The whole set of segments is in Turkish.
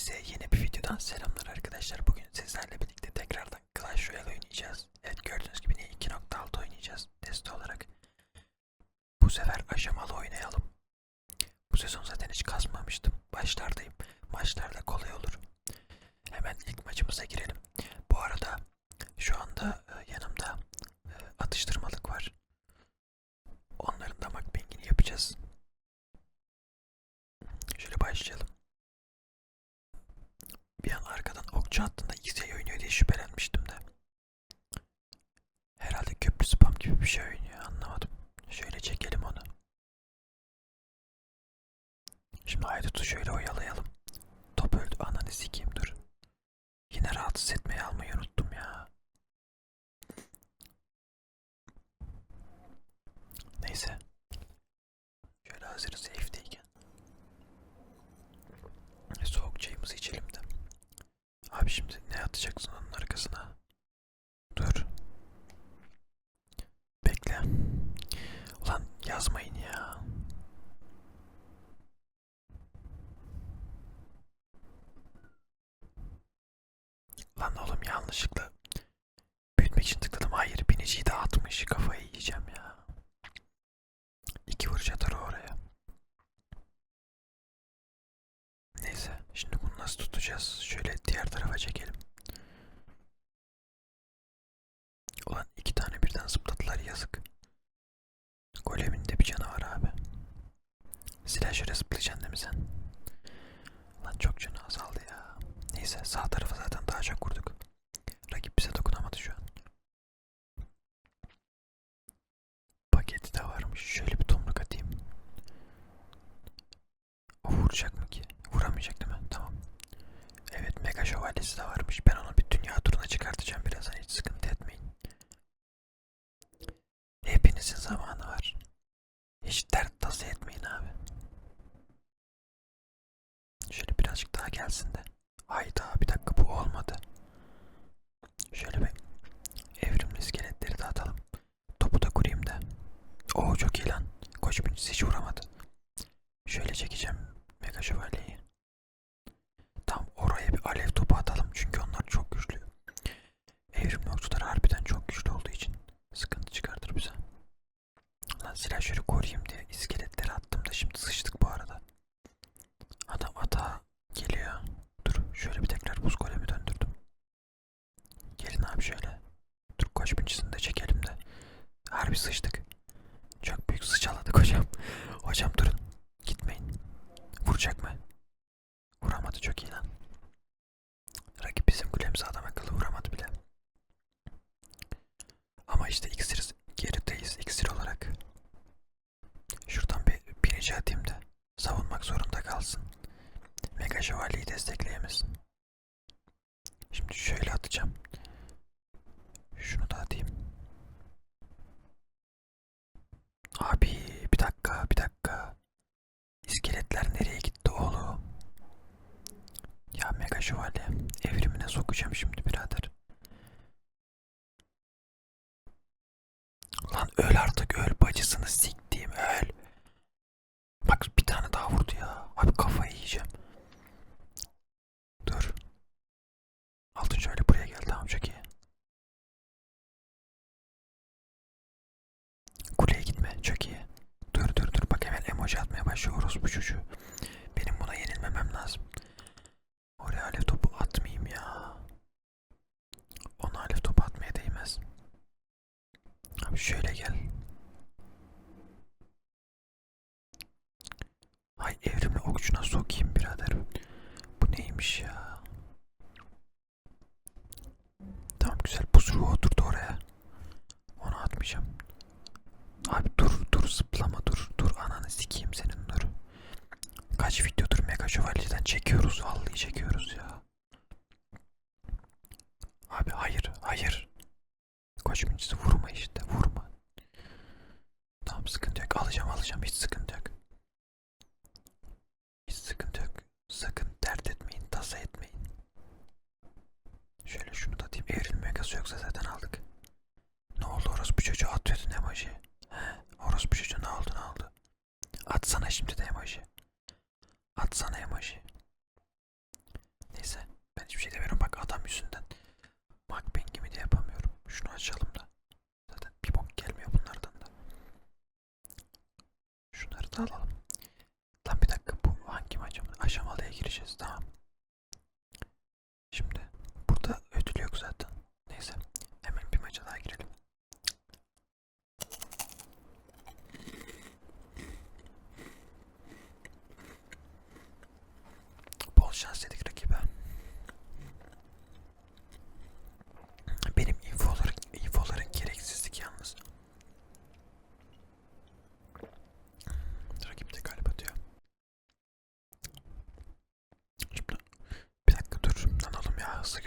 Hepinize yeni bir videodan selamlar arkadaşlar. Bugün sizlerle birlikte tekrardan Clash Royale oynayacağız. Evet gördüğünüz gibi 2.6 oynayacağız test olarak. Bu sefer aşamalı oynayalım. Bu sezon zaten hiç kasmamıştım. Başlardayım. Maçlarda kolay olur. Hemen ilk maçımıza girelim. Bu arada şu anda e, yanımda e, atıştırmalık var. Onların da makbengini yapacağız. Şöyle başlayalım. Bir arkadan okçu hattında X'e oynuyor diye şüphelenmiştim de. Herhalde köprü spam gibi bir şey oynuyor anlamadım. Şöyle çekelim onu. Şimdi haydutu şöyle oyalayalım. yazmayın ya. Lan oğlum yanlışlıkla istersen. Lan çok canı azaldı ya. Neyse sağ tarafı Ostrich şövalye evrimine sokacağım şimdi. Savaş vurma işte vurma. Tamam sıkıntı yok alacağım alacağım hiç sıkıntı maçımızı alalım. Lan bir dakika bu hangi maç? Aşamalıya gireceğiz tamam. Şimdi burada ödül yok zaten. Neyse hemen bir maça daha girelim.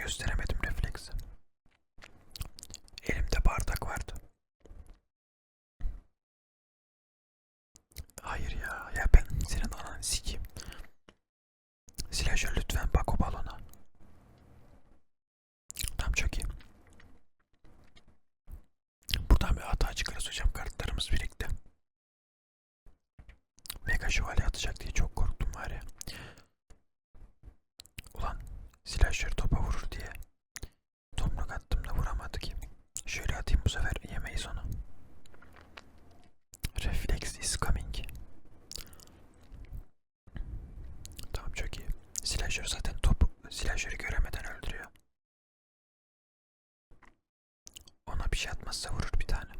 gösteremedim. Yatmazsa vurur bir tane.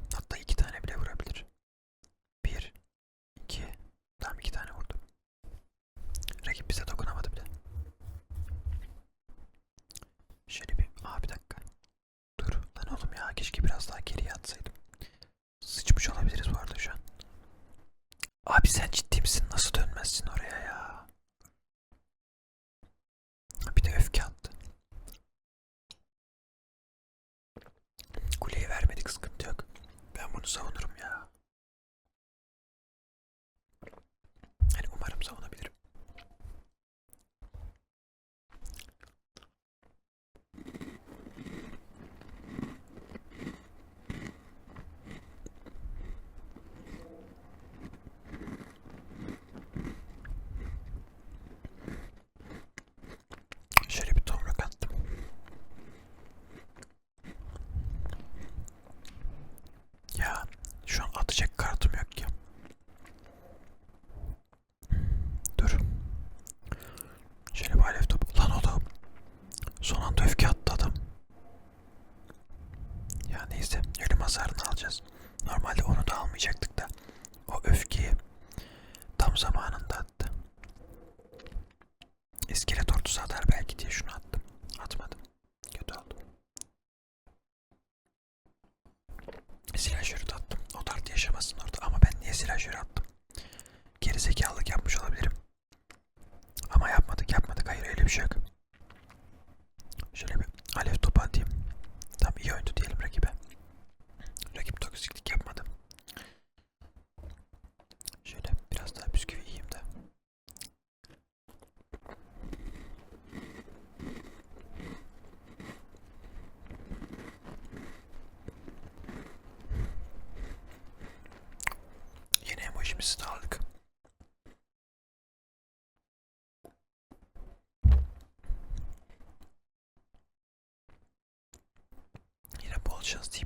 Silajları attım. Geri yapmış olabilirim. Ama yapmadık yapmadık. Hayır öyle bir şey yok. questions, team.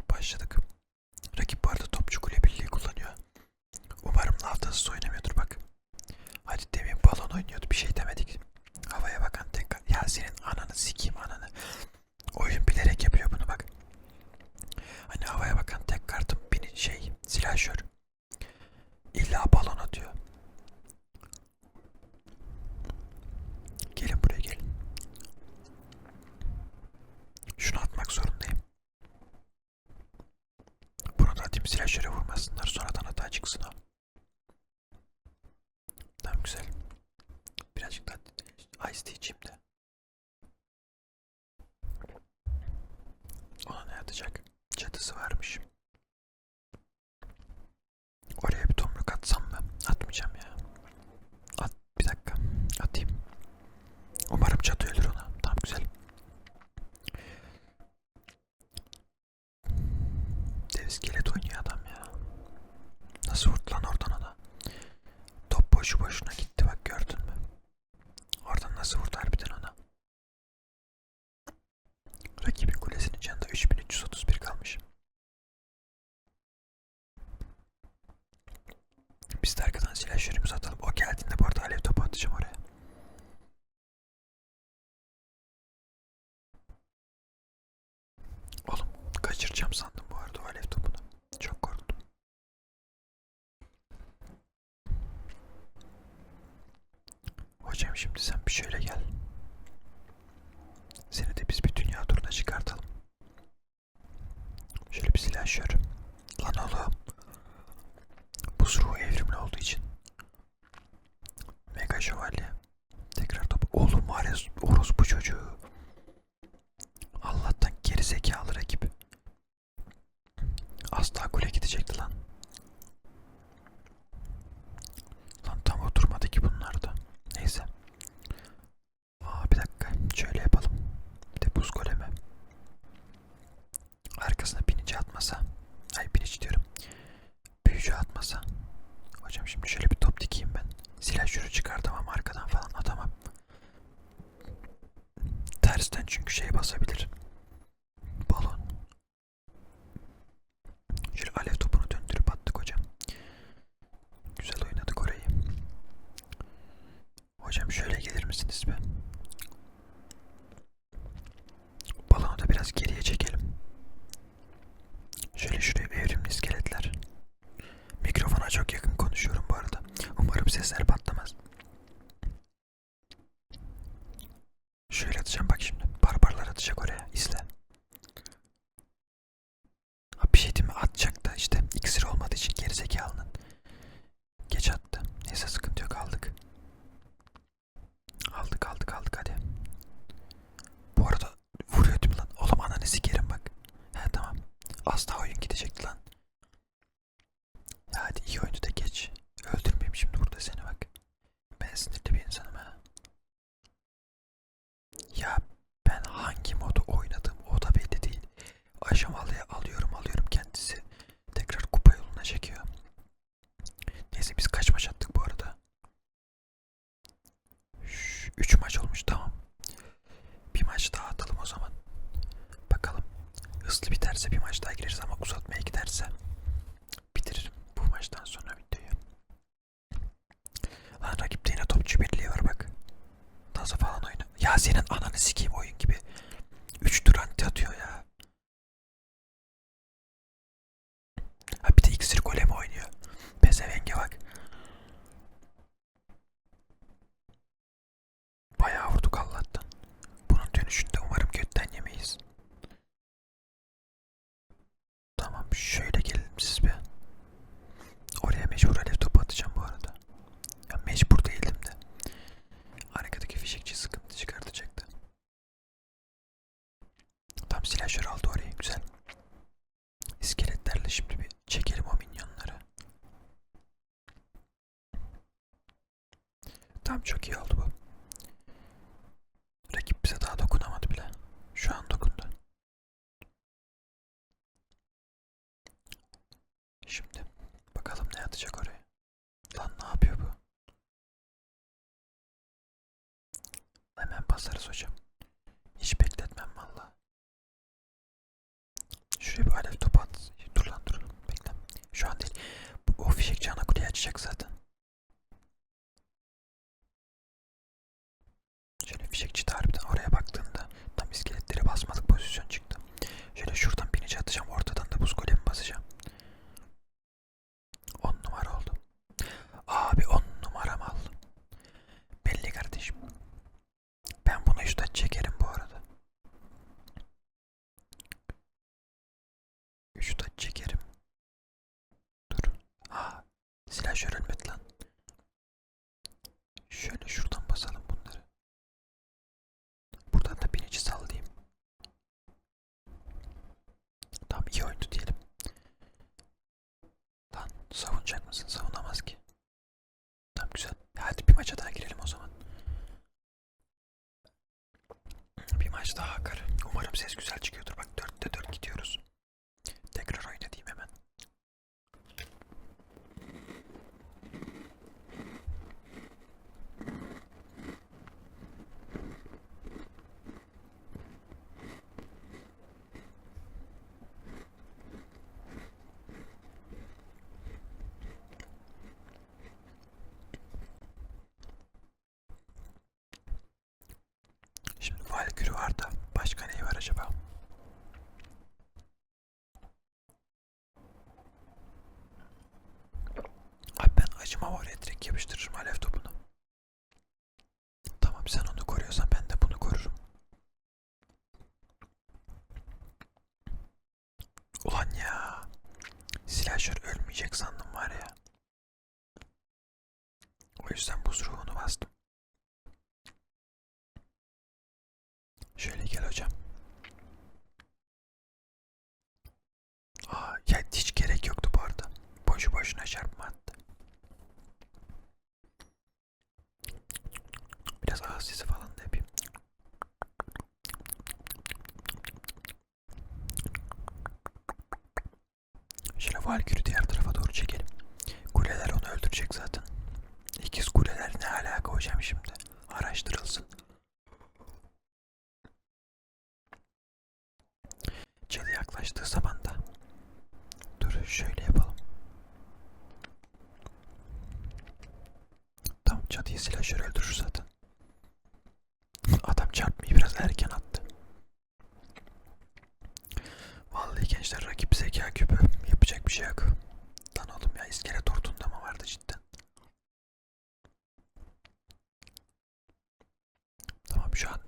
Görüşürüz be. оставайтесь. bitirebiliriz ama uzatmaya giderse bitiririm bu maçtan sonra videoyu. Lan rakipte yine topçu birliği var bak. Nasıl falan oyna. Ya senin ananı sikeyim oyun gibi. 3 tur atıyor ya. basarız hocam. Hiç bekletmem valla. Şuraya bir alev topu at. Dur lan dur. Bekle. Şu an değil. Bu, o fişek cana kuleyi açacak zaten. Silahşör ölmedi lan. Valkür var da başka ne var acaba? Abi ben acıma var ya direkt yapıştırırım alev topunu. Tamam sen onu koruyorsan ben de bunu korurum. Ulan ya. Slasher ölmeyecek sandım var ya. O yüzden buz Valkür'ü diğer tarafa doğru çekelim. Kuleler onu öldürecek zaten. İkiz kuleler ne alaka hocam şimdi? Araştırılsın. şu an.